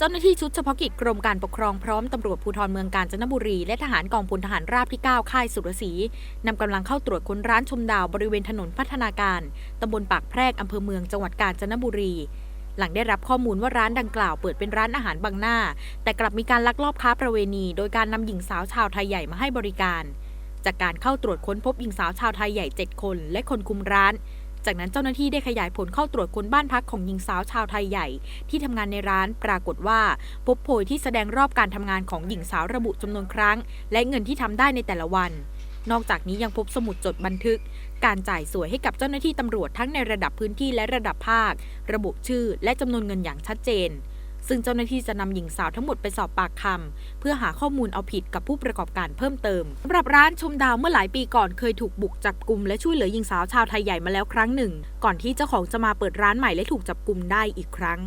เจ้าหน้าที่ชุดเฉพาะกิจกรมการปกครองพร้อมตำรวจภูธรเมืองกาญจนบุรี และทหารกองพลทหารราบที่ 9 ค่ายสุรศรีนำกำลังเข้าตรวจค้นร้านชมดาวบริเวณถนนพัฒนาการตำบลปากแพรกอำเภอเมืองจังหวัดกาญจนบุรี หลังได้รับข้อมูลว่าร้านดังกล่าวเปิดเป็นร้านอาหารบังหน้า แต่กลับมีการลักลอบค้าประเวณี โดยการนำหญิงสาวชาวไทยใหญ่มาให้บริการ จากการเข้าตรวจค้นพบหญิงสาวชาวไทยใหญ่ 7 คน และคนคุมร้าน จากนั้นเจ้าหน้าที่ได้ขยายผลเข้าตรวจค้นบ้านพักของหญิงสาวชาวไทยใหญ่ ที่ทำงานในร้านปรากฏว่าพบโพยที่แสดงรอบการทำงานของหญิงสาวระบุจำนวนครั้ง และเงินที่ทำได้ในแต่ละวัน นอกจากนี้ยังพบสมุดจดบันทึก การจ่ายสวยให้กับเจ้าหน้าที่ตำรวจทั้งในระดับพื้นที่และระดับภาค ระบุชื่อและจำนวนเงินอย่างชัดเจน ซึ่งเจ้าหน้าที่จะนำหญิงสาวทั้งหมดไปสอบปากคำเพื่อหาข้อมูลเอาผิดกับผู้ประกอบการเพิ่มเติมสำหรับร้านชมดาวเมื่อหลายปีก่อนเคยถูกบุกจับกลุ่มและช่วยเหลือหญิงสาวชาวไทยใหญ่มาแล้วครั้งหนึ่ง ก่อนที่เจ้าของจะมาเปิดร้านใหม่และถูกจับกลุ่มได้อีกครั้ง